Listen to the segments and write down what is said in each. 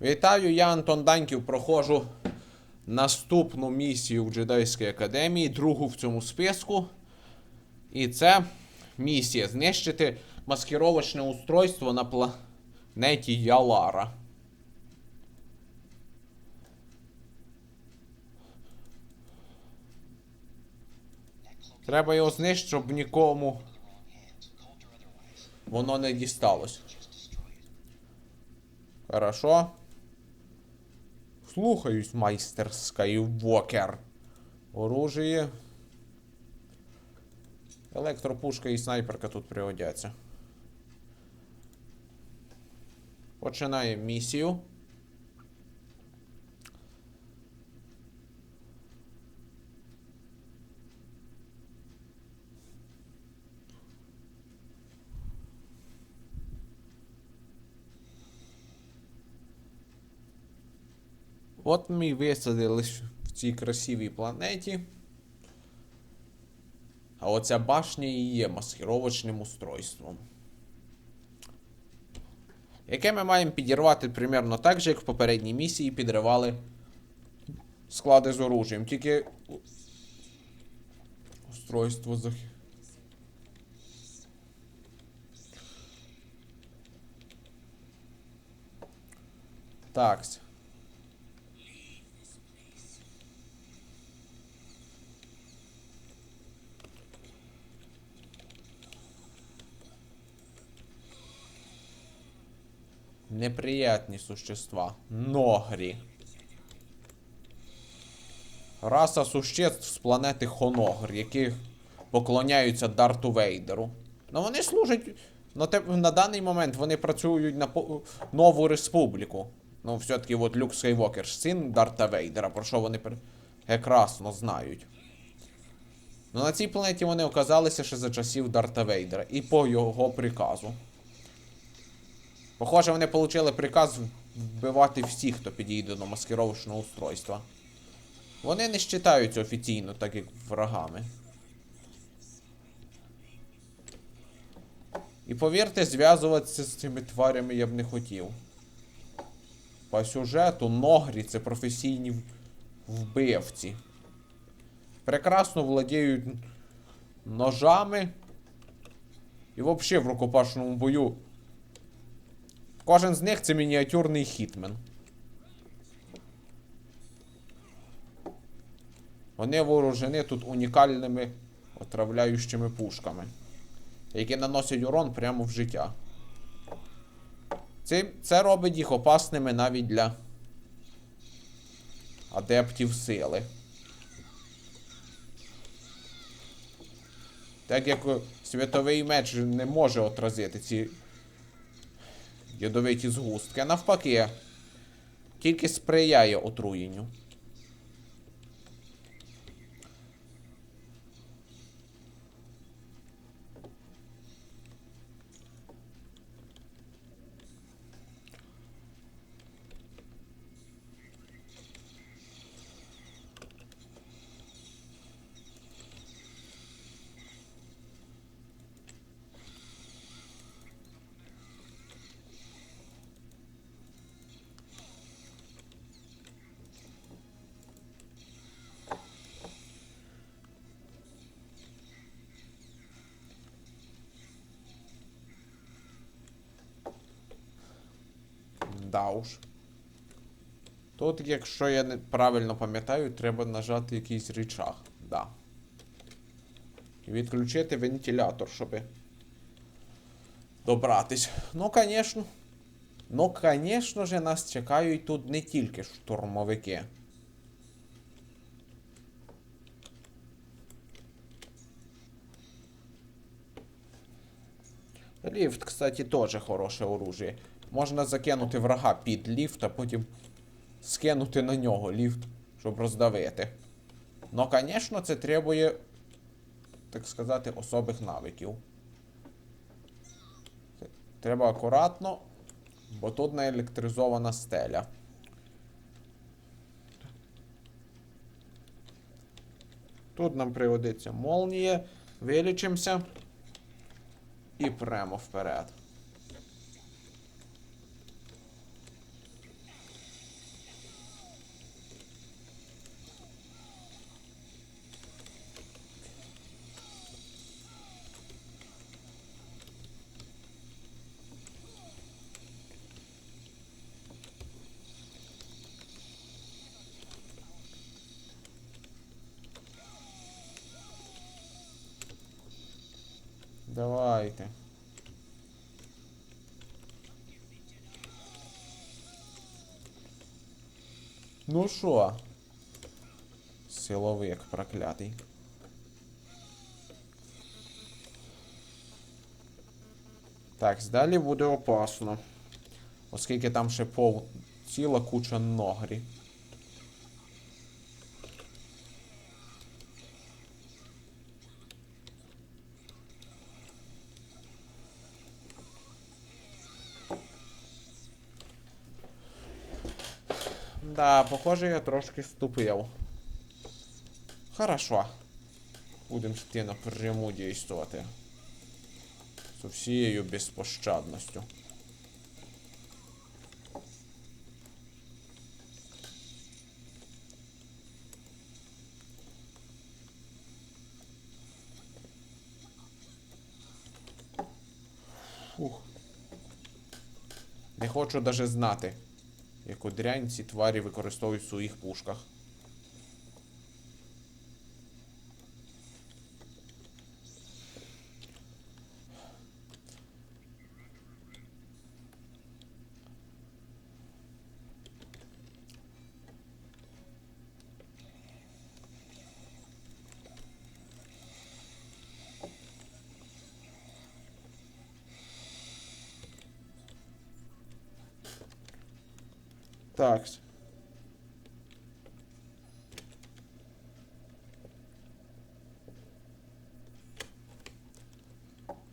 Вітаю, я Антон Даньків. Проходжу наступну місію в Джедайській академії, другу в цьому списку. І це місія знищити маскировочне устройство на планеті Ялара. Треба його знищити, щоб нікому воно не дісталось. Хорошо. Слухаюсь, майстер Скайвокер. Оружие. Електропушка і снайперка тут пригодяться. Починаємо місію. От ми висадились в цій красивій планеті. А оця башня і є маскировочним устройством. Яке ми маємо підірвати примерно так же, як в попередній місії підривали склади з оружієм. Тільки устройство зах... Такс. Неприятні существа. Ногрі. Раса существ з планети Хоногр, які поклоняються Дарту Вейдеру. Ну вони служать. На, те, на даний момент вони працюють на по- нову республіку. Ну, все-таки от Люк Скайвокер, син Дарта Вейдера, про що вони прекрасно знають. Ну на цій планеті вони оказалися ще за часів Дарта Вейдера і по його приказу. Похоже, вони отримали приказ вбивати всіх, хто підійде до маскировочного устройства. Вони не вважаються офіційно, так як врагами. І повірте, зв'язуватися з цими тварями я б не хотів. По сюжету Ногрі це професійні вбивці. Прекрасно владіють ножами. І взагалі в рукопашному бою Кожен з них це мініатюрний хітмен. Вони вооружені тут унікальними отравляючими пушками, які наносять урон прямо в життя. Це, це робить їх опасними навіть для адептів сили. Так як світовий меч не може отразити ці ядовиті згустки, навпаки, тільки сприяє отруєнню. Да. Тут, якщо я правильно пам'ятаю, треба нажати якийсь рычаг. Да. І відключити вентилятор, щоб добратись. Ну, звісно. Ну, звісно же, нас чекають тут не тільки штурмовики. Ліфт, кстати, теж хороше оружие. Можна закинути врага під ліфт, а потім скинути на нього ліфт, щоб роздавити. Ну, звісно, це требує, так сказати, особих навиків. Треба акуратно, бо тут наелектризована стеля. Тут нам пригодиться молнія, вилічимося і прямо вперед. Давайте. Ну що? Силовик проклятий. Так, далі буде опасно. Оскільки там ще пов ціла куча ногрі. Да, похоже, я трошки ступив. Хорошо. Будемо йти напряму дійствувати. З всією безпощадністю. Фух. Не хочу даже знати, яку дрянь ці тварі використовують в своїх пушках. Так.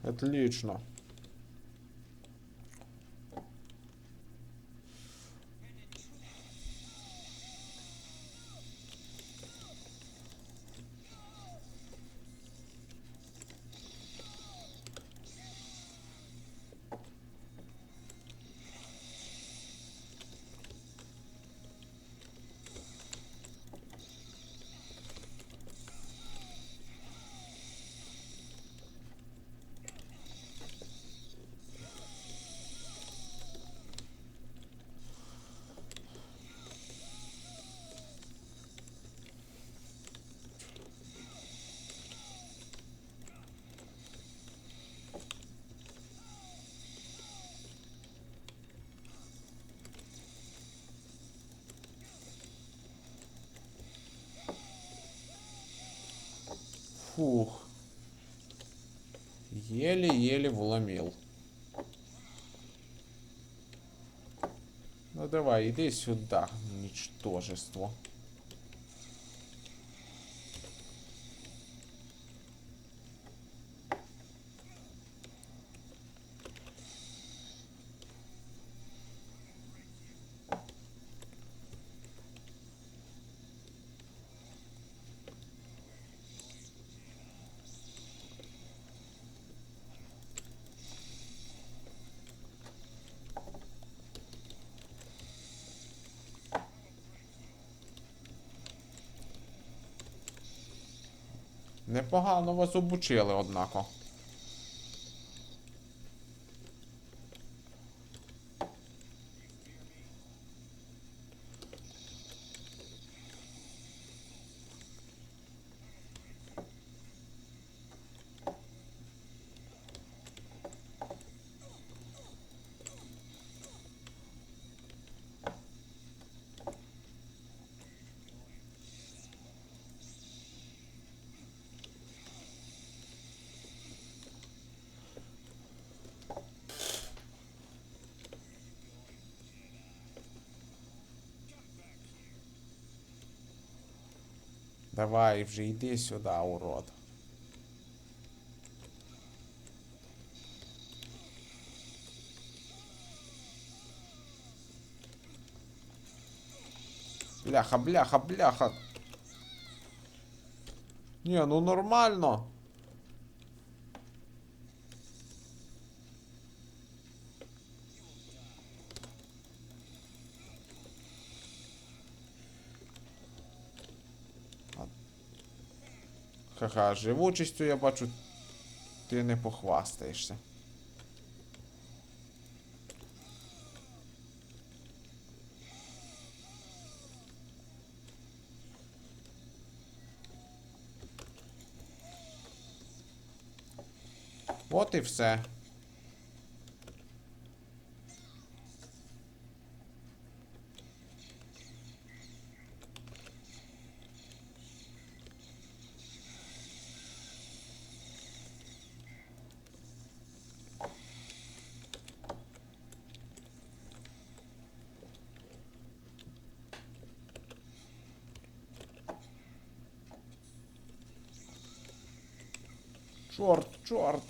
Отлично. Фух. Еле-еле вломил. Ну давай, иди сюда, ничтожество. Непогано вас обучили, однако. Давай вже йди сюди, урод. Бляха, бляха, бляха. Ні, ну нормально. Ха-ха, живучістю я бачу, ти не похвастаєшся. От і все. Чорт, чорт.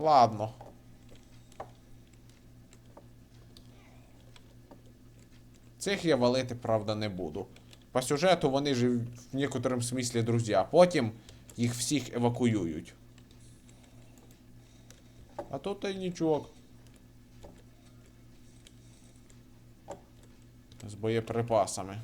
Ладно. Цих я валити, правда, не буду. По сюжету вони ж в некоторому смислі друзі, а потім їх всіх евакуюють. А тут тайнічок. З боєприпасами.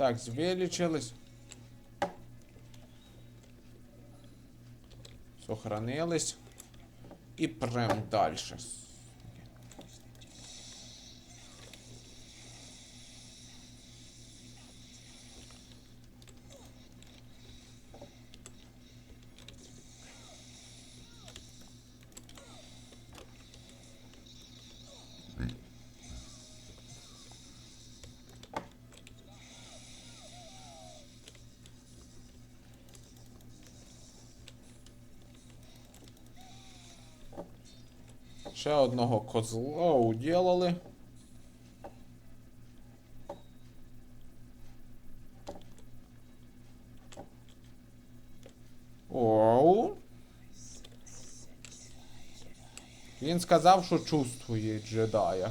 Так, звеличились. Сохранились. І прям дальше. Ще одного козла уділили. Оу. Він сказав, що чувствує джедая.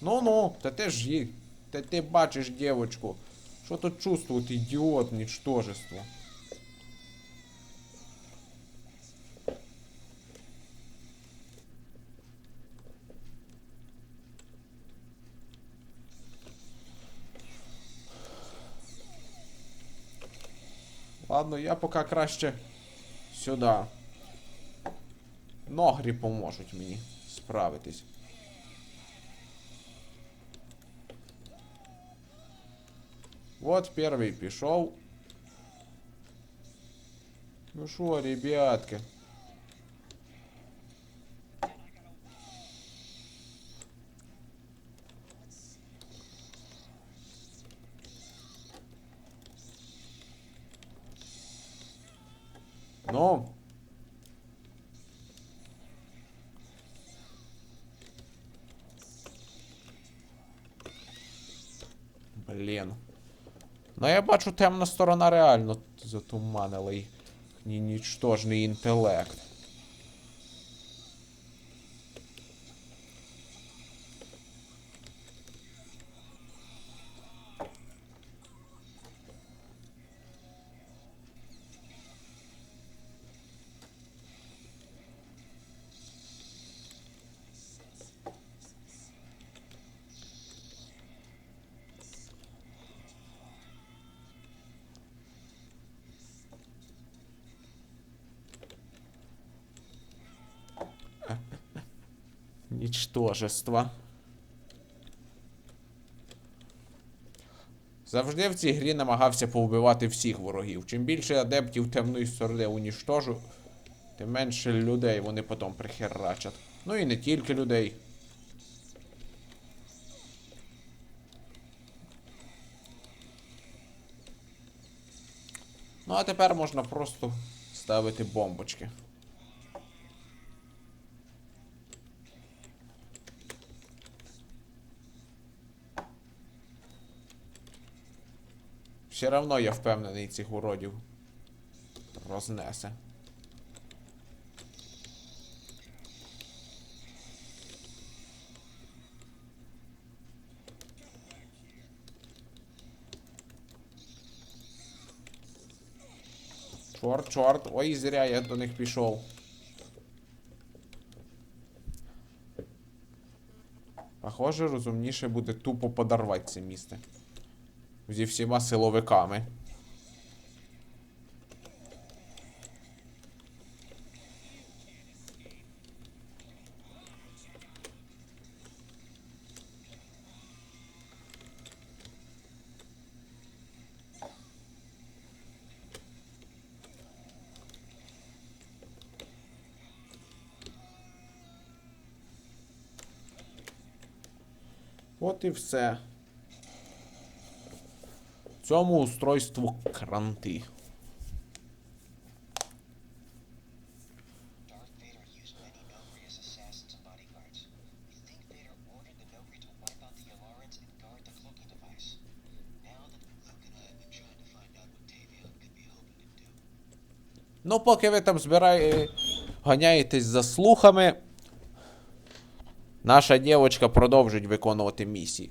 Ну-ну, та ти ж є. Та ти бачиш дівочку. Що тут чувствует, ідіот, нічтожество. Ладно, я поки краще сюди. Ногрі поможуть мені справитись. Вот перший пішов. Ну що, ребятки? Ну. Блін. Ну я бачу, темна сторона реально затуманила їхній нічтожний інтелект. Нічтожество. Завжди в цій грі намагався повбивати всіх ворогів. Чим більше адептів темної сторони уніштожу, тим менше людей вони потім прихерачать. Ну і не тільки людей. Ну, а тепер можна просто ставити бомбочки. Все равно я впевнений цих уродів. Рознесе. Чорт, чорт. Ой, зря я до них пішов. Похоже, розумніше буде тупо подорвати це місце. Зі всіма силовиками. От і все. Цьому устройству кранти. Ну, поки ви там збирає... ганяєтесь за слухами, наша дівчинка продовжить виконувати місії.